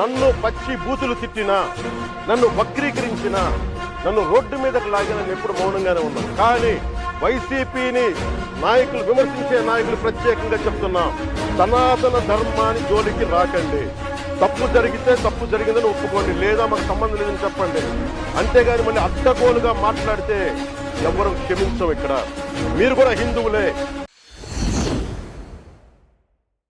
నన్ను పచ్చి బూతులు తిట్టినా నన్ను వక్రీకరించినా నన్ను రోడ్డు మీదకు లాగిన ఎప్పుడు మౌనంగానే ఉన్నాను. కానీ వైసీపీని నాయకులు విమర్శించే నాయకులు ప్రత్యేకంగా చెప్తున్నా సనాతన ధర్మాన్ని జోలికి రాకండి. తప్పు జరిగితే తప్పు జరిగిందని ఒప్పుకోండి. లేదా మాకు సంబంధం లేదని చెప్పండి. అంతేగాని మళ్ళీ అడ్డగోలుగా మాట్లాడితే ఎవరు క్షమించం ఇక్కడ. మీరు కూడా హిందువులే.